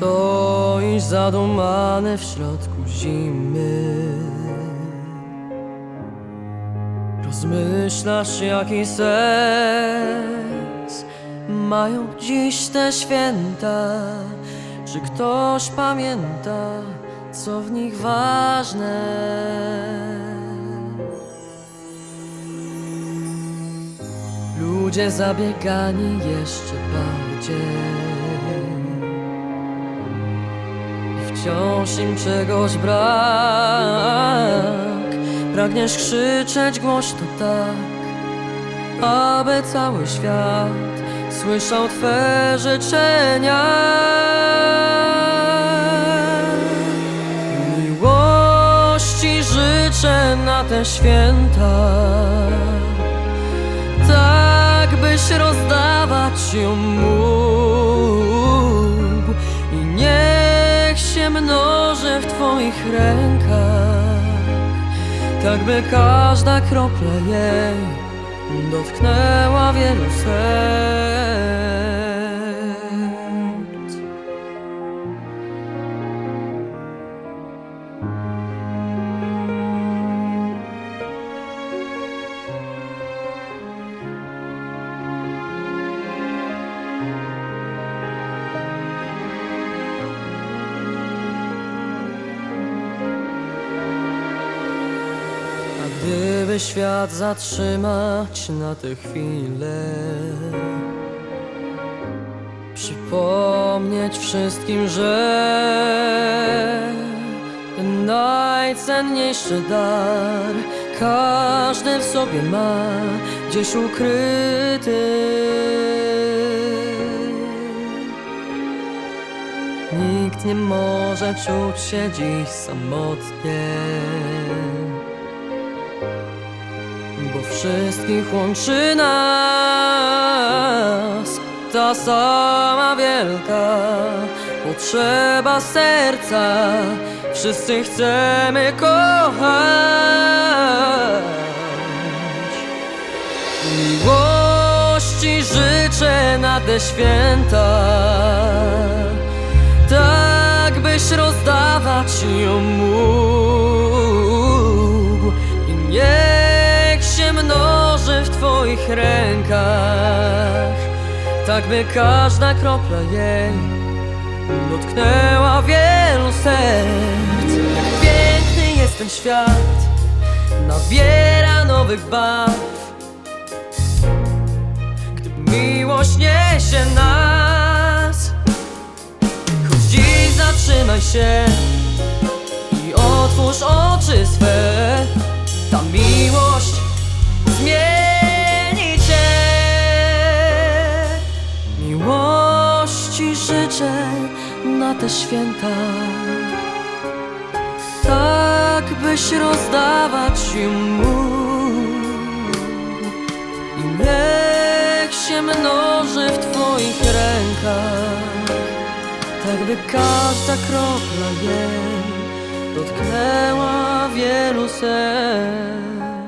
Stoisz zadumany w środku zimy. Rozmyślasz jaki sens Mają dziś te święta. Czy ktoś pamięta co w nich ważne? Ludzie zabiegani jeszcze bardziej wciąż im czegoś brak. Pragniesz krzyczeć głośno tak Aby cały świat słyszał Twe życzenia. Miłości życzę na te święta tak byś rozdawać ją mógł i niech się mnoży w Twoich rękach, tak by każda kropla jej dotknęła wielu serc. Gdyby świat zatrzymać na tę chwilę Przypomnieć wszystkim, że Ten najcenniejszy dar Każdy w sobie ma gdzieś ukryty. Nikt nie może czuć się dziś samotnie Bo wszystkich łączy nas Ta sama wielka potrzeba serca. Wszyscy chcemy kochać. Miłości życzę na te święta. Tak byś rozdawać ją mógł Twoich rękach. Tak by każda kropla jej Dotknęła wielu serc. Jak piękny jest ten świat Nabiera nowych barw. Gdy miłość niesie nas Choć dziś zatrzymaj się I otwórz oczy swe Miłości życzę na te święta. Tak byś rozdawać ją mógł i niech się mnoży w Twoich rękach. Tak by każda kropla jej Dotknęła wielu serc